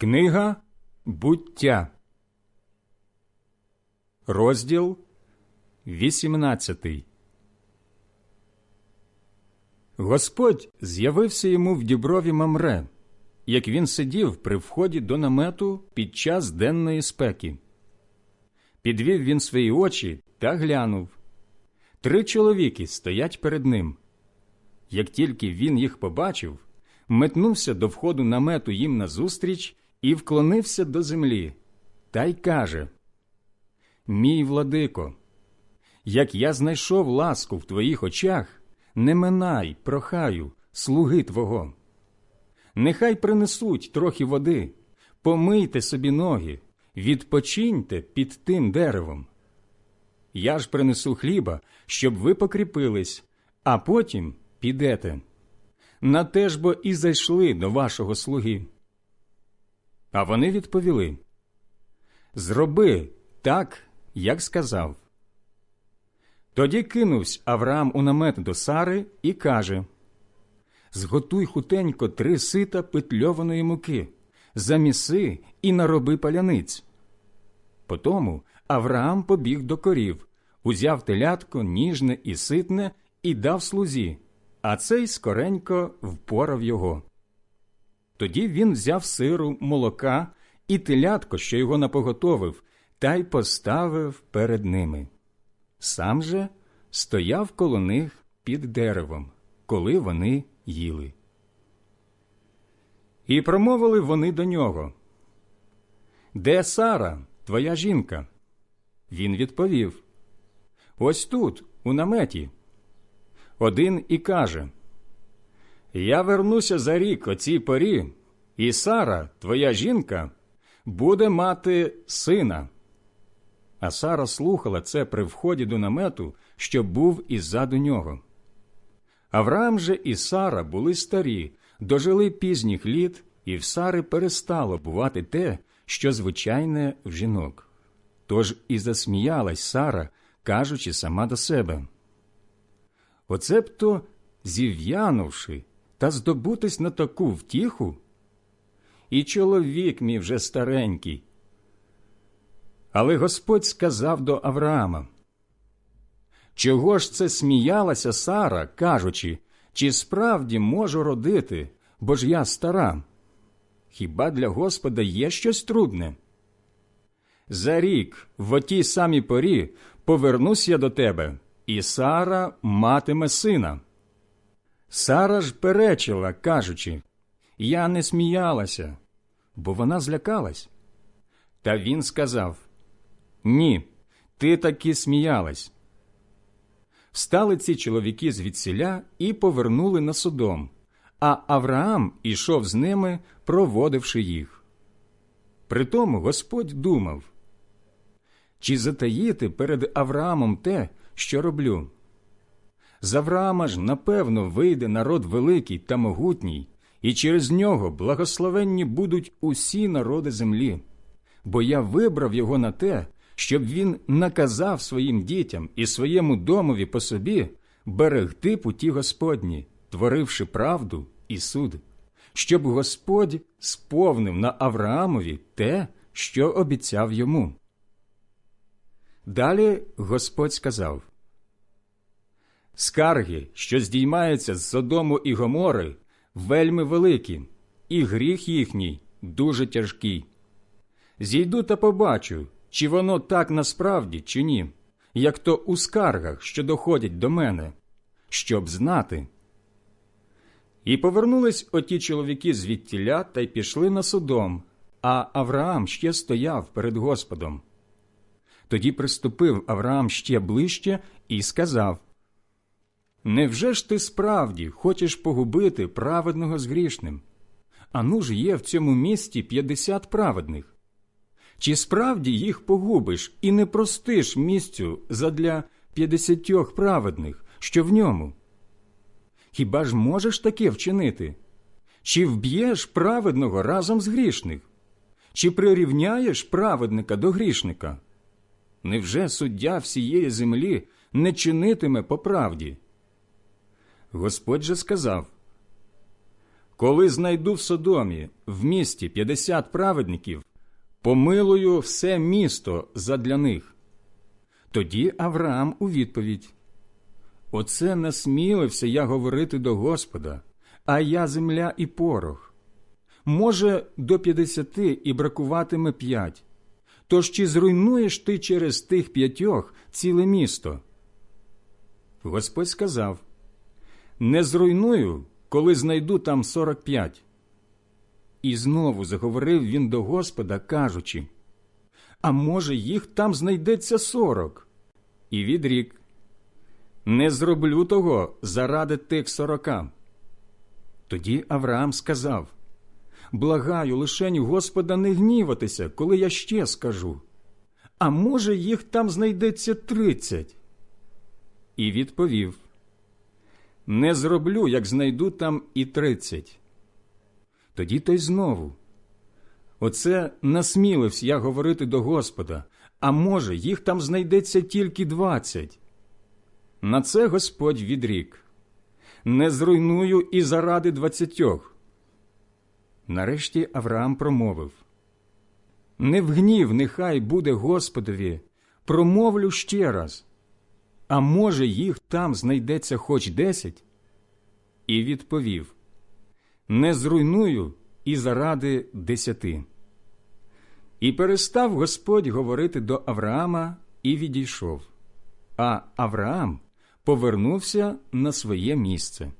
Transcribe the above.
Книга буття, розділ 18 Господь з'явився йому в діброві Мамре, як він сидів при вході до намету під час денної спеки. Підвів він свої очі та глянув. Три чоловіки стоять перед ним. Як тільки він їх побачив, метнувся до входу намету їм назустріч і вклонився до землі, та й каже: Мій владико, як я знайшов ласку в твоїх очах, не минай, прохаю, слуги твого. Нехай принесуть трохи води, помийте собі ноги, відпочиньте під тим деревом. Я ж принесу хліба, щоб ви покріпились, а потім підете. На те ж бо і зайшли до вашого слуги. А вони відповіли Зроби так, як сказав. Тоді кинувся Авраам у намет до Сари і каже Зготуй хутенько три сита петльованої муки, заміси і нароби паляниць. Потому Авраам побіг до корів, узяв телятко ніжне і ситне і дав слузі, а цей скоренько впорав його. Тоді він взяв сиру, молока і телятко, що його напоготовив, та й поставив перед ними. Сам же стояв коло них під деревом, коли вони їли. І промовили вони до нього. Де Сара, твоя жінка? Він відповів Ось тут, у наметі. Один і каже Я вернуся за рік о цій порі, і Сара, твоя жінка, буде мати сина. А Сара слухала це при вході до намету, що був іззаду нього. Авраам же і Сара були старі, дожили пізніх літ, і в Сари перестало бувати те, що звичайне в жінок. Тож і засміялась Сара, кажучи сама до себе. Оце б то, зів'янувши та здобутись на таку втіху, і чоловік мій вже старенький. Але Господь сказав до Авраама, Чого ж це сміялася Сара, кажучи, чи справді можу родити, бо ж я стара? Хіба для Господа є щось трудне? За рік в отій самій порі повернусь я до тебе, і Сара матиме сина. Сара ж перечила, кажучи, я не сміялася, бо вона злякалась. Та він сказав Ні, ти таки сміялась. Встали ці чоловіки звідсіля і повернули на Содом, а Авраам ішов з ними, проводивши їх. Притому Господь думав чи затаїти перед Авраамом те, що роблю? З Авраама ж, напевно, вийде народ великий та могутній, і через нього благословенні будуть усі народи землі, бо я вибрав його на те, щоб він наказав своїм дітям і своєму домові по собі берегти путі Господні, творивши правду і суд, щоб Господь сповнив на Авраамові те, що обіцяв йому. Далі Господь сказав Скарги, що здіймаються з Содому і Гомори, вельми великі, і гріх їхній дуже тяжкий. Зійду та побачу, чи воно так насправді, чи ні, як то у скаргах, що доходять до мене, щоб знати. І повернулись оті чоловіки звідтіля та й пішли на Содом, а Авраам ще стояв перед Господом. Тоді приступив Авраам ще ближче і сказав Невже ж ти справді хочеш погубити праведного з грішним? Ану ж є в цьому місті п'ятдесят праведних. Чи справді їх погубиш і не простиш місцю задля п'ятдесятьох праведних, що в ньому? Хіба ж можеш таке вчинити? Чи вб'єш праведного разом з грішних? Чи прирівняєш праведника до грішника? Невже суддя всієї землі не чинитиме по правді? Господь же сказав Коли знайду в Содомі в місті п'ятдесят праведників, помилую все місто задля них. Тоді Авраам у відповідь Оце насмілився я говорити до Господа, а я земля і порох. Може, до п'ятдесяти і бракуватиме п'ять. Тож чи зруйнуєш ти через тих п'ятьох ціле місто? Господь сказав Не зруйную, коли знайду там сорок п'ять. І знову заговорив він до Господа, кажучи А може, їх там знайдеться сорок? І відрік Не зроблю того заради тих сорока. Тоді Авраам сказав Благаю, лишень Господа не гніватися, коли я ще скажу. А може, їх там знайдеться тридцять? І відповів Не зроблю, як знайду там і тридцять. Тоді той знову. Оце насмілився я говорити до Господа, а може, їх там знайдеться тільки двадцять. На це Господь відрік Не зруйную і заради двадцятьох. Нарешті Авраам промовив Не в гнів нехай буде Господові, промовлю ще раз. А може, їх там знайдеться хоч десять? І відповів Не зруйную і заради десяти. І перестав Господь говорити до Авраама і відійшов. А Авраам повернувся на своє місце.